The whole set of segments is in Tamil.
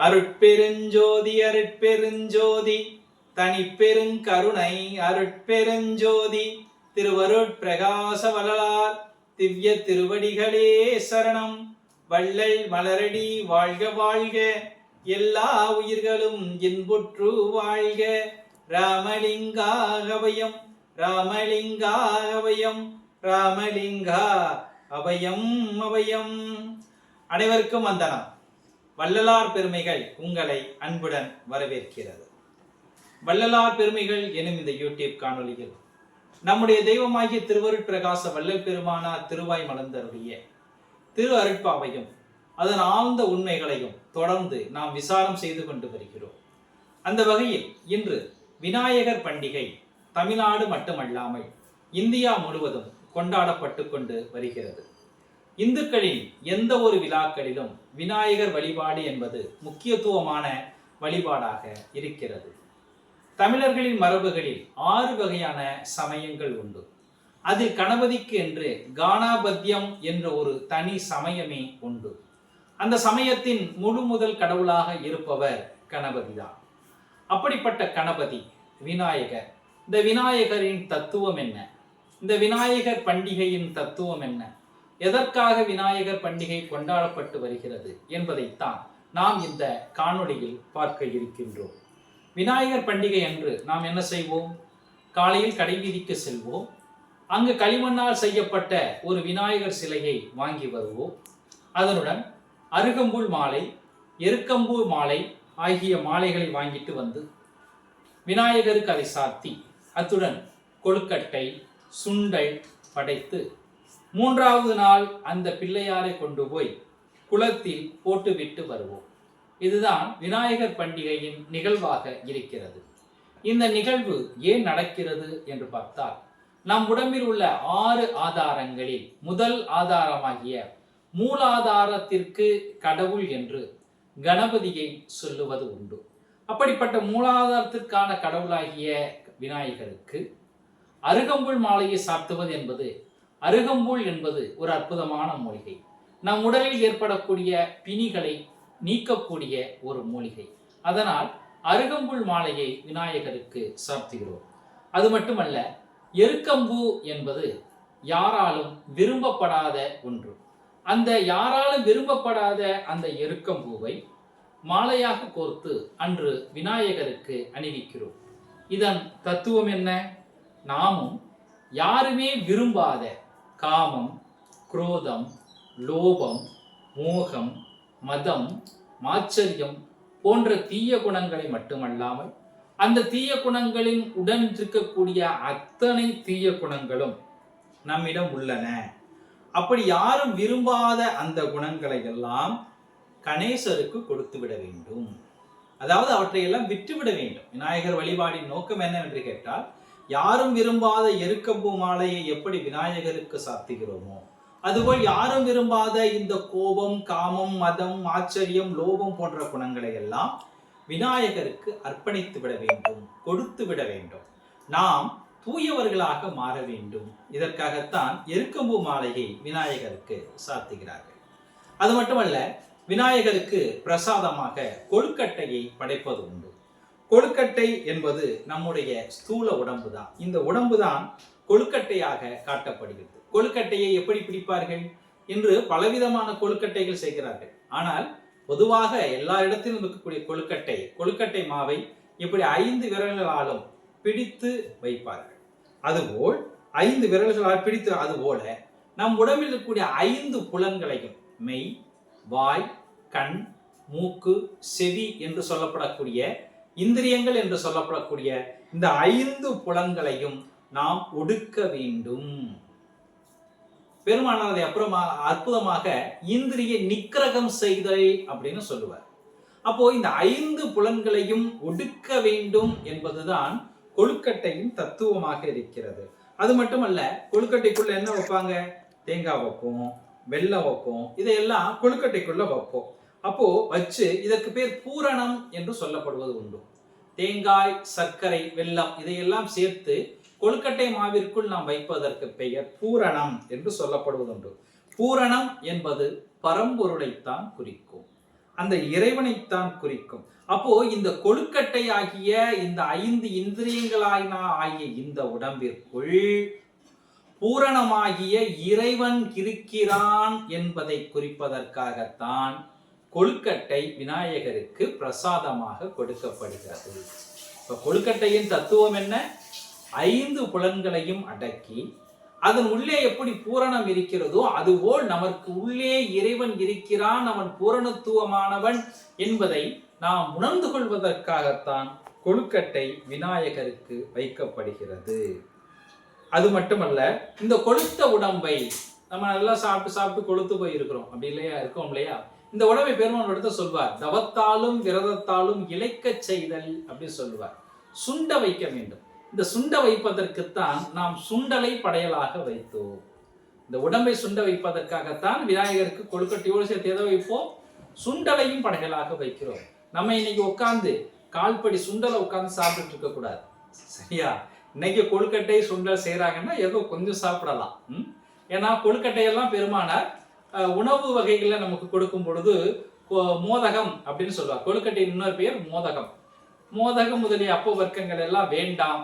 அருட்பெருஞ்சோதி அருட்பெருஞ்சோதி தனிப்பெருங்கருணை அருட்பெருஞ்சோதி திருவருட்பிரகாச வளலார் திவ்ய திருவடிகளே சரணம். வள்ளல் மலரடி வாழ்க வாழ்க. எல்லா உயிர்களும் இன்புற்று வாழ்க. ராமலிங்காகவயம் ராமலிங்காகவயம் ராமலிங்கா அபயம் அபயம். அனைவருக்கும் வந்தனம். வள்ளலார் பெருமைகள் உங்களை அன்புடன் வரவேற்கிறது. வள்ளலார் பெருமைகள் எனும் இந்த யூடியூப் காணொலியில் நம்முடைய தெய்வமாகிய திருவருட் பிரகாச வள்ளல் பெருமானார் திருவாய் மலர்ந்தருடைய திரு அருட்பாவையும் அதன் ஆழ்ந்த உண்மைகளையும் தொடர்ந்து நாம் விசாரம் செய்து கொண்டு வருகிறோம். அந்த வகையில் இன்று விநாயகர் பண்டிகை தமிழ்நாடு மட்டுமல்லாமல் இந்தியா முழுவதும் கொண்டாடப்பட்டு கொண்டு வருகிறது. இந்துக்களின் எந்த ஒரு விழாக்களிலும் விநாயகர் வழிபாடு என்பது முக்கியத்துவமான வழிபாடாக இருக்கிறது. தமிழர்களின் மரபுகளில் ஆறு வகையான சமயங்கள் உண்டு. அதில் கணபதிக்கு என்று கானாபத்தியம் என்ற ஒரு தனி சமயமே உண்டு. அந்த சமயத்தின் முழு முதல் கடவுளாக இருப்பவர் கணபதிதான். அப்படிப்பட்ட கணபதி விநாயகர். இந்த விநாயகரின் தத்துவம் என்ன? இந்த விநாயகர் பண்டிகையின் தத்துவம் என்ன? எதற்காக விநாயகர் பண்டிகை கொண்டாடப்பட்டு வருகிறது என்பதைத்தான் நாம் இந்த காணொளியில் பார்க்க இருக்கின்றோம். விநாயகர் பண்டிகை அன்று நாம் என்ன செய்வோம்? காலையில் கடைவீதிக்கு செல்வோம். அங்கு களிமண்ணால் செய்யப்பட்ட ஒரு விநாயகர் சிலையை வாங்கி வருவோம். அதனுடன் அருகம்புல் மாலை எருக்கம்பூ மாலை ஆகிய மாலைகளை வாங்கிட்டு வந்து விநாயகருக்கு அதை சாத்தி அத்துடன் கொழுக்கட்டை சுண்டல் படைத்து மூன்றாவது நாள் அந்த பிள்ளையாரை கொண்டு போய் குளத்தில் போட்டுவிட்டு வருவோம். இதுதான் விநாயகர் பண்டிகையின் நிகழ்வாக இருக்கிறது. இந்த நிகழ்வு ஏன் நடக்கிறது என்று பார்த்தால் நம் உடம்பில் உள்ள ஆறு ஆதாரங்களில் முதல் ஆதாரமாகிய மூலாதாரத்திற்கு கடவுள் என்று கணபதியை சொல்லுவது உண்டு. அப்படிப்பட்ட மூலாதாரத்திற்கான கடவுளாகிய விநாயகருக்கு அருகம்புல் மாலையை சாத்துவது என்பது அருகம்புல் என்பது ஒரு அற்புதமான மூலிகை. நம் உடலில் ஏற்படக்கூடிய பிணிகளை நீக்கக்கூடிய ஒரு மூலிகை. அதனால் அருகம்புல் மாலையை விநாயகருக்கு சாத்துகிறோம் அது மட்டுமல்ல எருக்கம்பூ என்பது யாராலும் விரும்பப்படாத ஒன்று. அந்த யாராலும் விரும்பப்படாத அந்த எருக்கம்பூவை மாலையாக கோர்த்து அன்று விநாயகருக்கு அணிவிக்கிறோம். இதன் தத்துவம் என்ன? நாமும் யாருமே விரும்பாத காமம் குரோதம் லோபம் மோகம் மதம் மாச்சரியம் போன்ற தீய குணங்களை மட்டுமல்லாமல் அந்த தீய குணங்களின் உடன் இருக்கக்கூடிய அத்தனை தீய குணங்களும் நம்மிடம் உள்ளன. அப்படி யாரும் விரும்பாத அந்த குணங்களை எல்லாம் கணேசருக்கு கொடுத்து விட வேண்டும். அதாவது அவற்றையெல்லாம் விட்டுவிட வேண்டும். விநாயகர் வழிபாடின் நோக்கம் என்னவென்று கேட்டால் யாரும் விரும்பாத எருக்கம்பூ மாலையை எப்படி விநாயகருக்கு சாத்துகிறோமோ? அதுபோல் யாரும் விரும்பாத இந்த கோபம் காமம் மதம் ஆச்சரியம் லோபம் போன்ற குணங்களை எல்லாம் விநாயகருக்கு அர்ப்பணித்து விட வேண்டும் கொடுத்து விட வேண்டும். நாம் தூயவர்களாக மாற வேண்டும். இதற்காகத்தான் எருக்கம்பூ மாலையை விநாயகருக்கு சாத்துகிறார்கள். அது மட்டுமல்ல விநாயகருக்கு பிரசாதமாக கொழுக்கட்டையை படைப்பது உண்டு. கொழுக்கட்டை என்பது நம்முடைய ஸ்தூல உடம்பு தான் இந்த உடம்பு தான் கொழுக்கட்டையாக காட்டப்படுகிறது. கொழுக்கட்டையை எப்படி பிடிப்பார்கள் இன்று பலவிதமான கொழுக்கட்டைகள் செய்கிறார்கள். ஆனால் பொதுவாக எல்லா இடத்திலும் இருக்கக்கூடிய கொழுக்கட்டை கொழுக்கட்டை மாவை இப்படி ஐந்து விரல்களாலும் பிடித்து வைப்பார்கள். அதுபோல் ஐந்து விரல்களால் பிடித்து அதுபோல நம் உடம்பில் இருக்கக்கூடிய ஐந்து புலன்களையும் மெய் வாய் கண் மூக்கு செவி என்று சொல்லப்படக்கூடிய இந்திரியங்கள் என்று சொல்லப்படக்கூடிய இந்த ஐந்து புலன்களையும் நாம் ஒடுக்க வேண்டும். பெருமானார் அதை அப்புறமா அற்புதமாக இந்திரிய நிக்கிரகம் செய்தல் அப்படின்னு சொல்லுவார். அப்போ இந்த ஐந்து புலன்களையும் ஒடுக்க வேண்டும் என்பதுதான் கொழுக்கட்டையின் தத்துவமாக இருக்கிறது. அது மட்டுமல்ல கொழுக்கட்டைக்குள்ள என்ன வைப்பாங்க? தேங்காய் வைப்போம் வெள்ளை வைப்போம் இதையெல்லாம் கொழுக்கட்டைக்குள்ள வைப்போம். அப்போ வச்சு இதற்கு பேர் பூரணம் என்று சொல்லப்படுவது உண்டு. தேங்காய் சர்க்கரை வெல்லம் இதையெல்லாம் சேர்த்து கொழுக்கட்டை மாவிற்குள் நாம் வைப்பதற்கு பெயர் பூரணம் என்று சொல்லப்படுவதுண்டு பூரணம் என்பது பரம்பொருளைத்தான் குறிக்கும். அந்த இறைவனைத்தான் குறிக்கும். அப்போ இந்த கொழுக்கட்டை ஆகிய இந்த ஐந்து இந்திரியங்களாயினா ஆகிய இந்த உடம்பிற்குள் பூரணமாகிய இறைவன் இருக்கிறான் என்பதை குறிப்பதற்காகத்தான் கொழுக்கட்டை விநாயகருக்கு பிரசாதமாக கொடுக்கப்படுகிறது. இப்ப கொழுக்கட்டையின் தத்துவம் என்ன? ஐந்து புலன்களையும் அடக்கி அதன் உள்ளே எப்படி பூரணம் இருக்கிறதோ அதுபோல் நமக்கு உள்ளே இறைவன் இருக்கிறான் அவன் பூரணத்துவமானவன் என்பதை நாம் உணர்ந்து கொள்வதற்காகத்தான் கொழுக்கட்டை விநாயகருக்கு வைக்கப்படுகிறது. அது மட்டுமல்ல இந்த கொழுத்த உடம்பை நம்ம நல்லா சாப்பிட்டு சாப்பிட்டு கொழுத்து போயிருக்கிறோம். அப்படி இல்லையா? இருக்கோம் இல்லையா? இந்த உடம்பை பெருமான் எடுத்து சொல்வார் தவத்தாலும் விரதத்தாலும் இழைக்கச் செய்தல் அப்படின்னு சொல்லுவார். சுண்ட வைக்க வேண்டும். இந்த சுண்ட வைப்பதற்குத்தான் நாம் சுண்டலை படையலாக வைத்தோம். இந்த உடம்பை சுண்ட வைப்பதற்காகத்தான் விநாயகருக்கு கொழுக்கட்டையோடு சேர்த்து எதை வைப்போம்? சுண்டலையும் படையலாக வைக்கிறோம். நம்ம இன்னைக்கு உட்காந்து கால்படி சுண்டலை உட்காந்து சாப்பிட்டுட்டு இருக்க கூடாது. சரியா? இன்னைக்கு கொழுக்கட்டை சுண்டல் செய்யறாங்கன்னா ஏதோ கொஞ்சம் சாப்பிடலாம். ம்? ஏன்னா கொழுக்கட்டையெல்லாம் பெருமானார் உணவு வகைகளை நமக்கு கொடுக்கும் பொழுது மோதகம் அப்படின்னு சொல்லுவார் கொழுக்கட்டையின் இன்னொரு பெயர் மோதகம். மோதகம் முதலிய அப்ப வர்க்கங்கள் எல்லாம் வேண்டாம்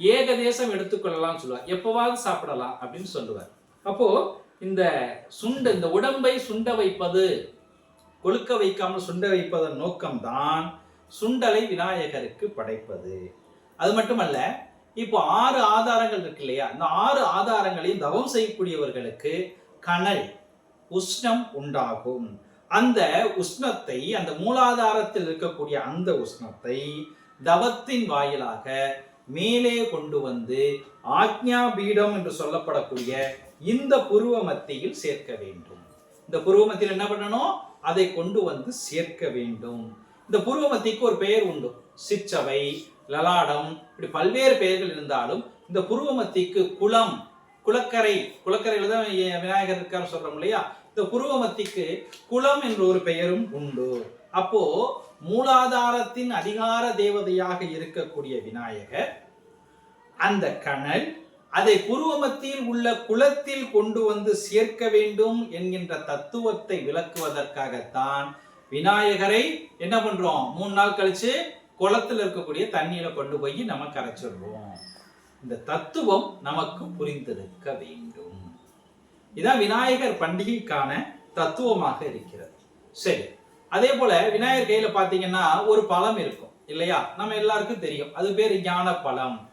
ஏகதேசம் எடுத்துக்கொள்ளலாம்னு சொல்லுவார் எப்போவாவது சாப்பிடலாம் அப்படின்னு சொல்லுவார். அப்போ இந்த சுண்ட இந்த உடம்பை சுண்ட வைப்பது கொழுக்க வைக்காமல் சுண்ட வைப்பதன் நோக்கம்தான் சுண்டலை விநாயகருக்கு படைப்பது. அது மட்டுமல்ல இப்போ ஆறு ஆதாரங்கள் இருக்கு இல்லையா? இந்த ஆறு ஆதாரங்களையும் தவம் செய்யக்கூடியவர்களுக்கு கனல் உஷ்ணம் உண்டாகும். அந்த உஷ்ணத்தை அந்த மூலாதாரத்தில் இருக்கக்கூடிய அந்த உஷ்ணத்தை தவத்தின் வாயிலாக மேலே கொண்டு வந்து ஆக்ஞா பீடம் என்று சொல்லப்படக்கூடிய இந்த புருவ மத்தியில் சேர்க்க வேண்டும். இந்த புருவ மத்தியில் என்ன பண்ணணும்? அதை கொண்டு வந்து சேர்க்க வேண்டும். இந்த புருவ மத்திக்கு ஒரு பெயர் உண்டு. சிச்சவை லலாடம் இப்படி பல்வேறு பெயர்கள் இருந்தாலும் இந்த புருவ மத்திக்கு குளம் குளக்கரை குளக்கரையில் தான் விநாயகர் இருக்கார் சொல்றோம் இல்லையா? இந்த குருவமத்திக்கு குளம் என்ற ஒரு பெயரும் உண்டு. அப்போ மூலாதாரத்தின் அதிகார தேவதையாக இருக்கக்கூடிய விநாயகர் அந்த கணல் அதை குருவமத்தியில் உள்ள குளத்தில் கொண்டு வந்து சேர்க்க வேண்டும் என்கின்ற தத்துவத்தை விளக்குவதற்காகத்தான் விநாயகரை என்ன பண்றோம்? மூணு நாள் கழிச்சு குளத்தில் இருக்கக்கூடிய தண்ணியில கொண்டு போய் நம்ம கரைச்சிடுறோம். இந்த தத்துவம் நமக்கு புரிந்திருக்க வேண்டும். இதான் விநாயகர் பண்டிகைக்கான தத்துவமாக இருக்கிறது. சரி அதே போல விநாயகர் கையில பாத்தீங்கன்னா ஒரு பழம் இருக்கும் இல்லையா? நம்ம எல்லாருக்கும் தெரியும். அது பேர் ஞான பழம்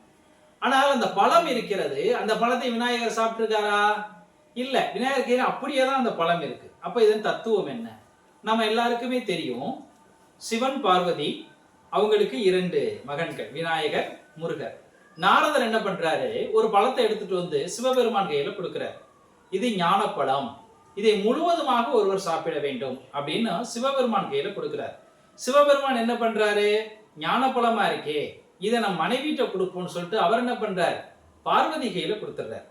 ஆனால் அந்த பழம் இருக்கிறது அந்த பழத்தை விநாயகர் சாப்பிட்டுருக்காரா? இல்ல. விநாயகர் கையில அப்படியே தான் அந்த பழம் இருக்கு. அப்ப இதன் தத்துவம் என்ன? நம்ம எல்லாருக்குமே தெரியும் சிவன் பார்வதி அவங்களுக்கு இரண்டு மகன்கள் விநாயகர் முருகர். நாரதர் என்ன பண்றாரு? ஒரு பழத்தை எடுத்துட்டு வந்து சிவபெருமான் கையில கொடுக்கிறார். இது ஞானப்பழம். இதை முழுவதுமாக ஒருவர் சாப்பிட வேண்டும் அப்படின்னு சிவபெருமான் கையில கொடுக்கிறார். சிவபெருமான் என்ன பண்றாரு? ஞானப்பழமா இருக்கே இதை நம்ம மனைவிட்ட கொடுப்போம்னு சொல்லிட்டு அவர் என்ன பண்றார்? பார்வதி கையில கொடுத்துடுறார்.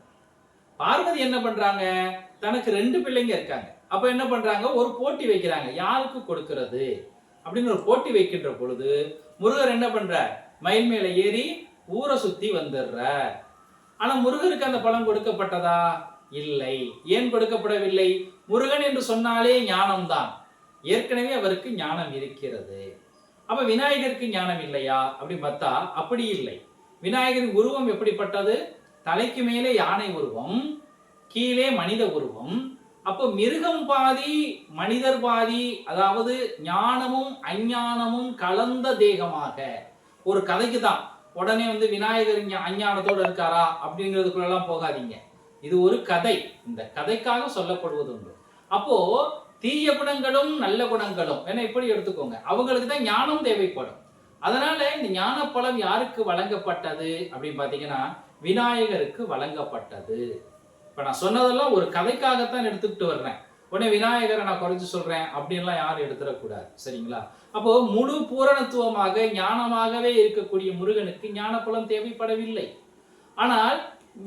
பார்வதி என்ன பண்றாங்க? தனக்கு ரெண்டு பிள்ளைங்க இருக்காங்க. அப்ப என்ன பண்றாங்க? ஒரு போட்டி வைக்கிறாங்க. யாருக்கு கொடுக்கிறது? அப்படின்னு ஒரு போட்டி வைக்கின்ற பொழுது முருகர் என்ன பண்றார்? மயில் மேல ஏறி ஊரை சுத்தி வந்துடுற. ஆனா முருகருக்கு அந்த பழம் கொடுக்கப்பட்டதா? இல்லை. ஏன் கொடுக்கப்படவில்லை? முருகன் என்று சொன்னாலே ஞானம்தான். ஏற்கனவே அவருக்கு ஞானம் இருக்கிறது. அப்ப விநாயகருக்கு ஞானம் இல்லையா? அப்படி பார்த்தா அப்படி இல்லை. விநாயகரின் உருவம் எப்படிப்பட்டது? தலைக்கு மேலே யானை உருவம் கீழே மனித உருவம். அப்போ மிருகம் பாதி மனிதர் பாதி அதாவது ஞானமும் அஞ்ஞானமும் கலந்த தேகமாக. ஒரு கதைக்கு தான் உடனே வந்து விநாயகர் ஞா- அஞ்ஞானத்தோடு இருக்காரா அப்படிங்கிறதுக்குள்ளெல்லாம் போகாதீங்க. இது ஒரு கதை. இந்த கதைக்காக சொல்லப்படுவது உண்டு. அப்போ தீய குணங்களும் நல்ல குணங்களும். ஏன்னா இப்படி எடுத்துக்கோங்க. அவங்களுக்கு தான் ஞானம் தேவைப்படும். அதனால இந்த ஞானப்பழம் யாருக்கு வழங்கப்பட்டது அப்படின்னு பார்த்தீங்கன்னா விநாயகருக்கு வழங்கப்பட்டது. இப்போ நான் சொன்னதெல்லாம் ஒரு கதைக்காகத்தான் எடுத்துக்கிட்டு வர்றேன். உடனே விநாயகரை நான் குறைச்சி சொல்றேன் அப்படின்லாம் யாரும் எடுத்துடக்கூடாது. சரிங்களா? அப்போ முழு பூரணத்துவமாக ஞானமாகவே இருக்கக்கூடிய முருகனுக்கு ஞானப்புலம் தேவைப்படவில்லை. ஆனால்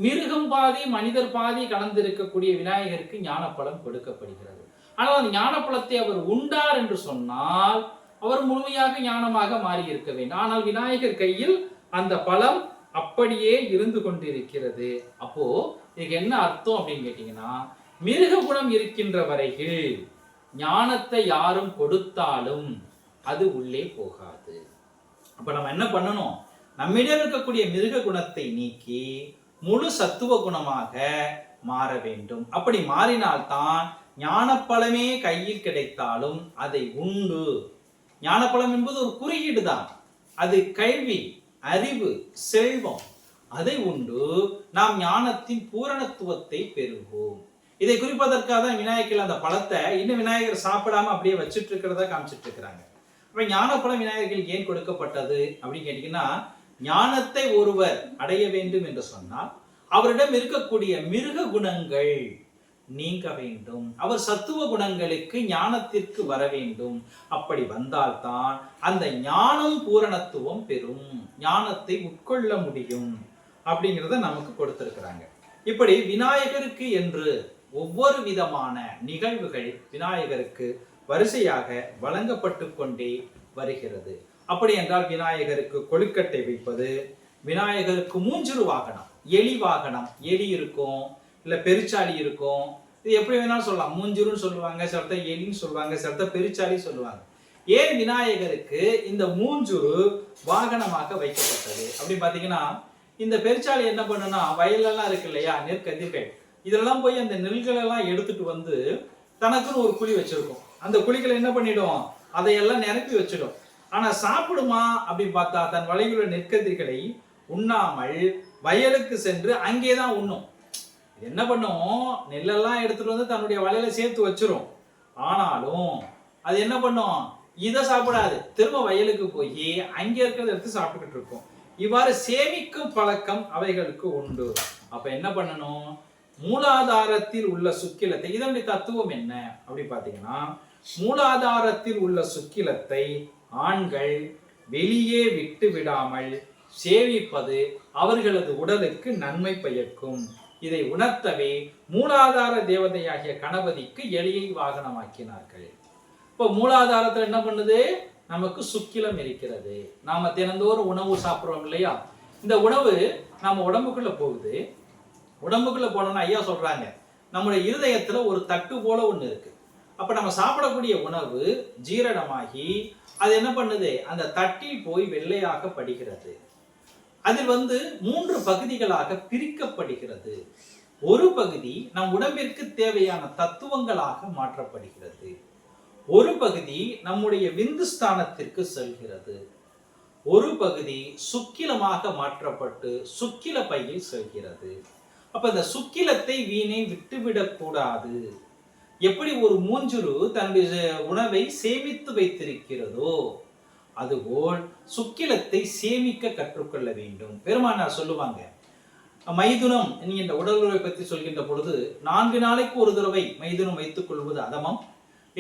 மிருகம் பாதி மனிதர் பாதி கலந்திருக்கக்கூடிய விநாயகருக்கு ஞானப்பலம் கொடுக்கப்படுகிறது. ஆனால் அந்த ஞானப்பலத்தை அவர் உண்டார் என்று சொன்னால் அவர் முழுமையாக ஞானமாக மாறி இருக்க வேண்டும். ஆனால் விநாயகர் கையில் அந்த பழம் அப்படியே இருந்து கொண்டிருக்கிறது. அப்போ இதுக்கு என்ன அர்த்தம் அப்படின்னு கேட்டீங்கன்னா மிருக குணம் இருக்கின்ற வரையில் ஞானத்தை யாரும் கொடுத்தாலும் அது உள்ளே போகாது. அப்ப நம்ம என்ன பண்ணணும்? நம்மிடம் இருக்கக்கூடிய மிருக குணத்தை நீக்கி முழு சத்துவ குணமாக மாற வேண்டும். அப்படி மாறினால்தான் ஞானப்பழமே கையில் கிடைத்தாலும் அதை உண்டு. ஞானப்பழம் என்பது ஒரு குறியீடு தான். அது கல்வி அறிவு செல்வம். அதை உண்டு நாம் ஞானத்தின் பூரணத்துவத்தை பெறுவோம். இதை குறிப்பதற்காக தான் விநாயகர் அந்த பழத்தை இன்னும் விநாயகர் சாப்பிடாம அப்படியே வச்சுட்டு இருக்கிறதா காமிச்சிட்டு இருக்கிறாங்க. அப்ப ஞானப்பழம் விநாயகர்கள் ஏன் கொடுக்கப்பட்டது அப்படின்னு கேட்டீங்கன்னா ஞானத்தை ஒருவர் அடைய வேண்டும் என்று சொன்னால் அவரிடம் இருக்கக்கூடிய மிருக குணங்கள் நீங்க வேண்டும். அவர் சத்துவ குணங்களுக்கு ஞானத்திற்கு வர வேண்டும். அப்படி வந்தால்தான் அந்த ஞானம் பூரணத்துவம் பெறும். ஞானத்தை உட்கொள்ள முடியும் அப்படிங்கிறத நமக்கு கொடுத்திருக்கிறாங்க. இப்படி விநாயகருக்கு என்று ஒவ்வொரு விதமான நிகழ்வுகள் விநாயகருக்கு வரிசையாக வழங்கப்பட்டு கொண்டே வருகிறது. அப்படி என்றால் விநாயகருக்கு கொழுக்கட்டை வைப்பது விநாயகருக்கு மூஞ்சிறு வாகனம் எலி வாகனம் எலி இருக்கும் இல்லை பெருச்சாளி இருக்கும். இது எப்படி வேணாலும் சொல்லலாம். மூஞ்சிருன்னு சொல்லுவாங்க சிலத்த எலின்னு சொல்லுவாங்க சிலத்த பெருச்சாளி சொல்லுவாங்க. ஏன் விநாயகருக்கு இந்த மூஞ்சுரு வாகனமாக வைக்கப்பட்டது? அப்படி பார்த்தீங்கன்னா இந்த பெருச்சாளி என்ன பண்ணுனா வயலெல்லாம் இருக்கு இல்லையா நெற்கதிர்கள். இதெல்லாம் போய் அந்த நெல்களெல்லாம் எடுத்துட்டு வந்து தனக்குன்னு ஒரு குழி வச்சிருக்கும். அந்த குழிகளை என்ன பண்ணிடும்? அதையெல்லாம் நிரப்பி வச்சிடும். ஆனா சாப்பிடுமா அப்படின்னு பார்த்தா தன் வலையுள்ள நெற்கதிர்களை உண்ணாமல் வயலுக்கு சென்று அங்கே தான் உண்ணும். என்ன பண்ணும்? நெல்லெல்லாம் எடுத்துட்டு வந்து தன்னுடைய வலையில சேர்த்து வச்சிரும். ஆனாலும் அது என்ன பண்ணும்? இதை சாப்பிடாது. திரும்ப வயலுக்கு போய் அங்கே இருக்கிறத எடுத்து சாப்பிட்டுக்கிட்டு இருக்கும். இவ்வாறு சேமிக்கும் பழக்கம் அவைகளுக்கு உண்டு. அப்ப என்ன பண்ணணும்? மூலாதாரத்தில் உள்ள சுக்கிலத்தை இதனுடைய தத்துவம் என்ன? அப்படி பார்த்தீங்கன்னா மூலாதாரத்தில் உள்ள சுக்கிலத்தை ஆண்கள் வெளியே விட்டு விடாமல் சேவிப்பது அவர்களது உடலுக்கு நன்மை பயக்கும். இதை உணர்த்தவே மூலாதார தேவதையாகிய கணபதிக்கு எலியை வாகனமாக்கினார்கள். இப்போ மூலாதாரத்தில் என்ன பண்ணுது? நமக்கு சுக்கிலம் இருக்கிறது. நாம தினந்தோறும் உணவு சாப்பிட்றோம் இல்லையா? இந்த உணவு நம்ம உடம்புக்குள்ள போகுது. உடம்புக்குள்ள போனோம்னா ஐயா சொல்றாங்க நம்முடைய இருதயத்துல ஒரு தட்டு போல ஒன்று இருக்கு. அப்ப நம்ம சாப்பிடக்கூடிய உணவு ஜீரணமாகி அது என்ன பண்ணுது? அந்த தட்டில் போய் வெள்ளையாக படுகிறது. அதில் வந்து மூன்று பகுதிகளாக பிரிக்கப்படுகிறது. ஒரு பகுதி நம் உடம்பிற்கு தேவையான தத்துவங்களாக மாற்றப்படுகிறது. ஒரு பகுதி நம்முடைய விந்துஸ்தானத்திற்கு செல்கிறது. ஒரு பகுதி சுக்கிலமாக மாற்றப்பட்டு சுக்கில பையில் செல்கிறது. அப்ப இந்த சுக்கிலத்தை வீணை விட்டுவிடக்கூடாது. எப்படி ஒரு மூஞ்சுரு தன்னுடைய உணவை சேமித்து வைத்திருக்கிறதோ அதுபோல் சுக்கிலத்தை சேமிக்க கற்றுக்கொள்ள வேண்டும். பெருமானார் சொல்லுவாங்க மைதுனம் என்கின்ற உடல் உறவை பற்றி சொல்கின்ற பொழுது நான்கு நாளைக்கு ஒரு தடவை மைதுனம் வைத்துக் கொள்வது அதமம்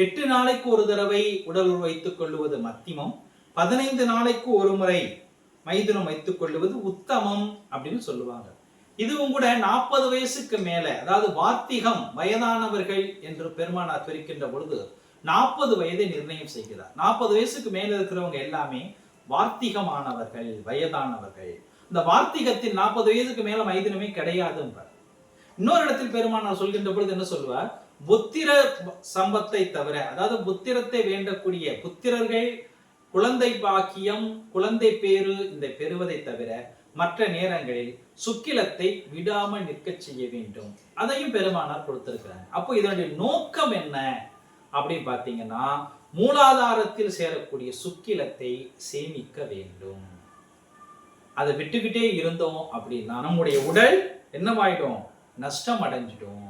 எட்டு நாளைக்கு ஒரு தடவை உடல் உறவு வைத்துக் கொள்வது மத்திமம் பதினைந்து நாளைக்கு ஒரு முறை மைதுனம் வைத்துக் கொள்வது உத்தமம் அப்படின்னு சொல்லுவாங்க. இதுவும் கூட நாற்பது வயசுக்கு மேல அதாவது வார்த்திகம் வயதானவர்கள் என்று பெருமானார் பிரிக்கின்ற பொழுது நாற்பது வயதை நிர்ணயம் செய்கிறார். நாற்பது வயசுக்கு மேல இருக்கிறவங்க எல்லாமே வார்த்திகமானவர்கள் வயதானவர்கள். இந்த வார்த்திகத்தில் நாற்பது வயதுக்கு மேல மைதினமே கிடையாதுன்றார் இன்னொரு இடத்தில் பெருமானார் சொல்கின்ற பொழுது என்ன சொல்வார்? புத்திர சம்பத்தை தவிர அதாவது புத்திரத்தை வேண்டக்கூடிய புத்திரர்கள் குழந்தை பாக்கியம் குழந்தை பேரு இந்த பெறுவதை தவிர மற்ற நேரங்களில் சுக்கிலத்தை விடாமல் நிற்க செய்ய வேண்டும். அதையும் பெருமானார் கொடுத்திருக்கிறாங்க அப்போ இதனுடைய நோக்கம் என்ன? அப்படின்னு பார்த்தீங்கன்னா மூலாதாரத்தில் சேரக்கூடிய சுக்கிலத்தை சேமிக்க வேண்டும். அதை விட்டுக்கிட்டே இருந்தோம் அப்படின்னா நம்முடைய உடல் என்னவாயிடும்? நஷ்டம் அடைஞ்சிடும்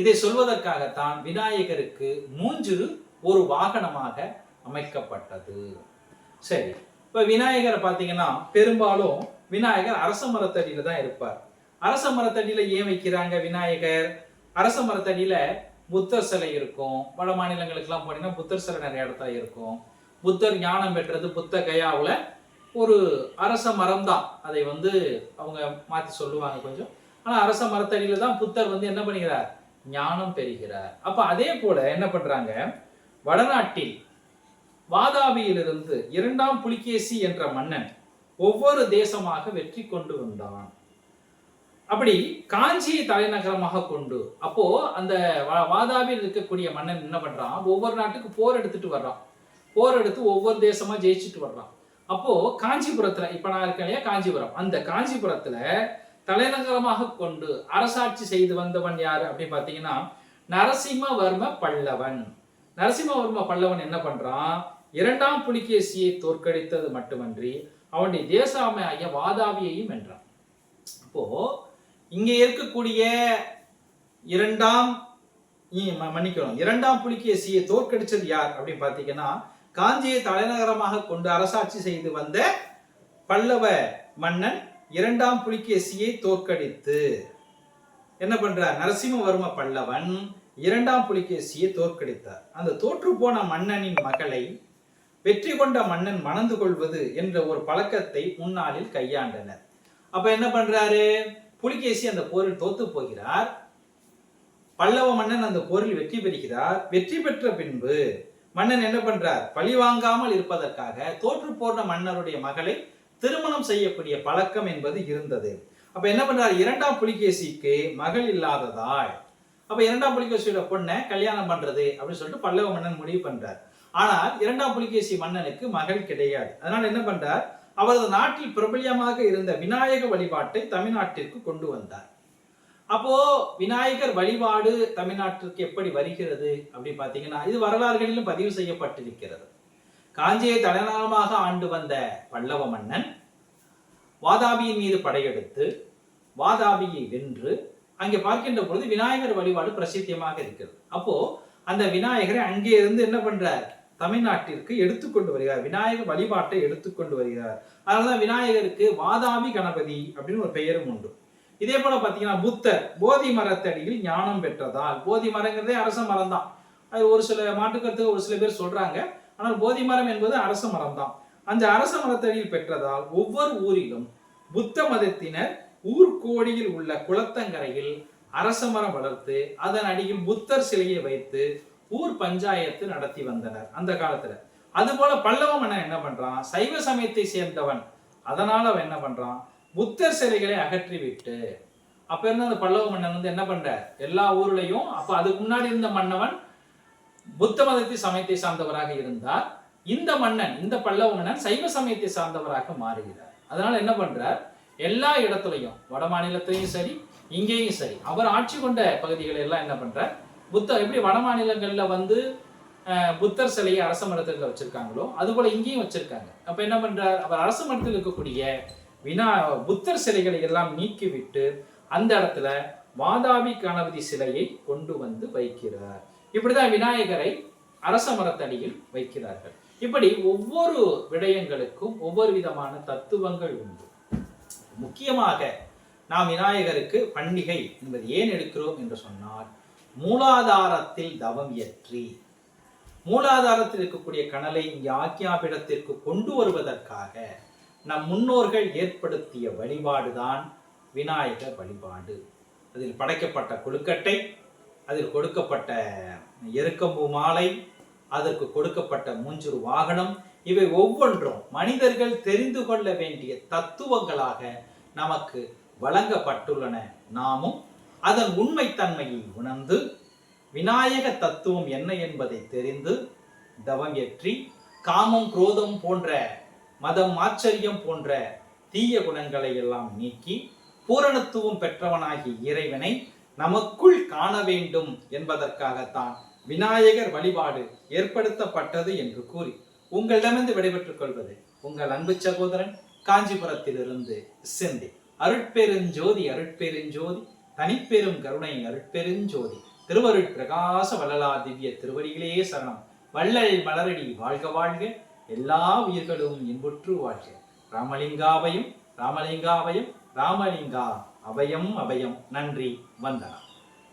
இதை சொல்வதற்காகத்தான் விநாயகருக்கு மூஞ்சு ஒரு வாகனமாக அமைக்கப்பட்டது. சரி இப்ப விநாயகரை பார்த்தீங்கன்னா பெரும்பாலும் விநாயகர் அரச மரத்தடியில தான் இருப்பார். அரச மரத்தடியில ஏன் வைக்கிறாங்க விநாயகர்? அரச மரத்தடியில புத்தர் சிலை இருக்கும். வட மாநிலங்களுக்கெல்லாம் போனீங்கன்னா புத்தர் சிலை நிறைய இடத்துல இருக்கும். புத்தர் ஞானம் பெற்றது புத்த கயாவுல ஒரு அரச மரம் தான். அதை வந்து அவங்க மாத்தி சொல்லுவாங்க கொஞ்சம். ஆனா அரச மரத்தடியில தான் புத்தர் வந்து என்ன பண்ணுகிறார்? ஞானம் பெறுகிறார். அப்ப அதே போல என்ன பண்றாங்க? வடநாட்டில் வாதாபியிலிருந்து இரண்டாம் புலிகேசி என்ற மன்னன் ஒவ்வொரு தேசமாக வெற்றி கொண்டு வந்தான். அப்படி காஞ்சியை தலைநகரமாக கொண்டு அப்போ அந்த வா- வாதாபியில் இருக்கக்கூடிய மன்னன் என்ன பண்றான்? ஒவ்வொரு நாட்டுக்கு போர் எடுத்துட்டு வர்றான். போர் எடுத்து ஒவ்வொரு தேசமா ஜெயிச்சுட்டு வர்றான். அப்போ காஞ்சிபுரத்துல இப்ப நான் இருக்கேன் இல்லையா? காஞ்சிபுரம். அந்த காஞ்சிபுரத்துல தலைநகரமாக கொண்டு அரசாட்சி செய்து வந்தவன் யாரு அப்படின்னு பாத்தீங்கன்னா நரசிம்மவர்ம பல்லவன். நரசிம்மவர்ம பல்லவன் என்ன பண்றான்? இரண்டாம் புலிகேசியை தோற்கடித்தது மட்டுமன்றி அவனுடைய தேசாமையாகிய வாதாவியையும் வென்றான். அப்போ இங்க இருக்கக்கூடிய இரண்டாம் ம- மன்னிக்கணும். இரண்டாம் புலிகேசியை தோற்கடிச்சது யார் அப்படின்னு பாத்தீங்கன்னா காஞ்சியை தலைநகரமாக கொண்டு அரசாட்சி செய்து வந்த பல்லவ மன்னன் இரண்டாம் புலிகேசியை தோற்கடித்து. என்ன பண்றார்? நரசிம்மவர்ம பல்லவன் இரண்டாம் புலிகேசியை தோற்கடித்தார். அந்த தோற்று போன மன்னனின் மகளை வெற்றி கொண்ட மன்னன் மணந்து கொள்வது என்ற ஒரு பழக்கத்தை முன்னாளில் கையாண்டனர். அப்ப என்ன பண்றாரு? புலிகேசி அந்த போரில் தோத்து போகிறார். பல்லவ மன்னன் அந்த போரில் வெற்றி பெறுகிறார். வெற்றி பெற்ற பின்பு மன்னன் என்ன பண்றார்? பழி வாங்காமல் இருப்பதற்காக தோற்று போன மன்னருடைய மகளை திருமணம் செய்யக்கூடிய பழக்கம் என்பது இருந்தது. அப்ப என்ன பண்றார்? இரண்டாம் புலிகேசிக்கு மகள் இல்லாததால் அப்ப இரண்டாம் புலிகேசியோட பொண்ணை கல்யாணம் பண்றது அப்படின்னு சொல்லிட்டு பல்லவ மன்னன் முடிவு பண்றார். ஆனால் இரண்டாம் புலிகேசி மன்னனுக்கு மகள் கிடையாது. அதனால் என்ன பண்றார்? அவரது நாட்டில் பிரபலியமாக இருந்த விநாயக வழிபாட்டை தமிழ்நாட்டிற்கு கொண்டு வந்தார். அப்போ விநாயகர் வழிபாடு தமிழ்நாட்டிற்கு எப்படி வருகிறது அப்படி பாத்தீங்கன்னா இது வரலாறுகளிலும் பதிவு செய்யப்பட்டிருக்கிறது. காஞ்சியை தலைநகரமாக ஆண்டு வந்த பல்லவ மன்னன் வாதாபியின் மீது படையெடுத்து வாதாபியை வென்று அங்கே பார்க்கின்ற பொழுது விநாயகர் வழிபாடு பிரசித்தியமாக இருக்கிறது. அப்போ அந்த விநாயகரை அங்கே இருந்து என்ன பண்றார்? தமிழ்நாட்டிற்கு எடுத்துக்கொண்டு வருகிறார். விநாயகர் வழிபாட்டை எடுத்துக்கொண்டு வருகிறார். அதனாலதான் விநாயகருக்கு வாதாபி கணபதி அப்படின்னு ஒரு பெயரும் உண்டு. இதே போல பாத்தீங்கன்னா புத்தர் போதி மரத்தடியில் ஞானம் பெற்றதால் போதி மரங்கிறதே அரச மரம் தான் அது ஒரு சில மாட்டுக்கருத்து ஒரு சில பேர் சொல்றாங்க. ஆனால் போதி மரம் என்பது அரச மரம் தான் அந்த அரச மரத்தடியில் பெற்றதால் ஒவ்வொரு ஊரிலும் புத்த மதத்தினர் ஊர்கோடியில் உள்ள குளத்தங்கரையில் அரச மரம் வளர்த்து அதன் அடியில் புத்தர் சிலையை வைத்து ஊர் பஞ்சாயத்து நடத்தி வந்தனர் அந்த காலத்துல. அதுபோல பல்லவ மன்னன் என்ன பண்றான்? சைவ சமயத்தை சேர்ந்தவன். அதனால அவன் என்ன பண்றான்? புத்தர் சிலைகளை அகற்றி விட்டு அப்ப இருந்த அந்த பல்லவ மன்னன் வந்து என்ன பண்ற எல்லா ஊர்லயும் அப்ப அதுக்கு முன்னாடி இருந்த மன்னவன் புத்த மதத்தை சமயத்தை சார்ந்தவராக இருந்தார். இந்த மன்னன் இந்த பல்லவ மன்னன் சைவ சமயத்தை சார்ந்தவராக மாறுகிறார். அதனால என்ன பண்றார்? எல்லா இடத்துலையும் வட மாநிலத்திலையும் சரி இங்கேயும் சரி அவர் ஆட்சி கொண்ட பகுதிகளை எல்லாம் என்ன பண்றார்? புத்தர் எப்படி வட மாநிலங்களில் வந்து புத்தர் சிலையை அரச மரத்தில் வச்சிருக்காங்களோ அதுபோல இங்கேயும் வச்சிருக்காங்க. அப்ப என்ன பண்றார்? அவர் அரச மரத்தில் இருக்கக்கூடிய வினா புத்தர் சிலைகளை எல்லாம் நீக்கிவிட்டு அந்த இடத்துல வாதாபி கணபதி சிலையை கொண்டு வந்து வைக்கிறார். இப்படிதான் விநாயகரை அரச மரத்தடியில் வைக்கிறார்கள். இப்படி ஒவ்வொரு விடயங்களுக்கும் ஒவ்வொரு விதமான தத்துவங்கள் உண்டு. முக்கியமாக நாம் விநாயகருக்கு பண்டிகை என்பது ஏன் எடுக்கிறோம் என்று சொன்னால் மூலாதாரத்தில் தவம் இயற்றி. மூலாதாரத்தில் இருக்கக்கூடிய கனலை இங்கே ஆக்கியாபிடத்திற்கு கொண்டு வருவதற்காக நம் முன்னோர்கள் ஏற்படுத்திய வழிபாடுதான் விநாயகர் வழிபாடு. அதில் படைக்கப்பட்ட கொழுக்கட்டை அதில் கொடுக்கப்பட்ட எருக்கம்பு மாலை அதற்கு கொடுக்கப்பட்ட மூஞ்சுரு வாகனம் இவை ஒவ்வொன்றும் மனிதர்கள் தெரிந்து கொள்ள வேண்டிய தத்துவங்களாக நமக்கு வழங்கப்பட்டுள்ளன. நாமும் அதன் உண்மைத்தன்மையை உணர்ந்து விநாயக தத்துவம் என்ன என்பதை தெரிந்து தவம் காமம் குரோதம் போன்ற மதம் ஆச்சரியம் போன்ற தீய குணங்களை எல்லாம் நீக்கி பூரணத்துவம் பெற்றவனாகிய இறைவனை நமக்குள் காண வேண்டும் என்பதற்காகத்தான் விநாயகர் வழிபாடு ஏற்படுத்தப்பட்டது என்று கூறி உங்களிடமிருந்து விடைபெற்றுக் கொள்வது உங்கள் அன்பு சகோதரன் காஞ்சிபுரத்திலிருந்து சிந்தி. அருட்பெருஞ்சோதி அருட்பெருஞ்சோதி. தனிப்பெரும் கருணை அருட்பெருஞ்சோதி திருவருட் பிரகாச வள்ளலா திவ்ய திருவடிகளே சரணம். வள்ளல் மலரடி வாழ்க வாழ்க. எல்லா உயிர்களும் இன்புற்று வாழ்க. ராமலிங்காவையும் ராமலிங்காவையும் ராமலிங்கா அபயம் அபயம். நன்றி வந்தனம்.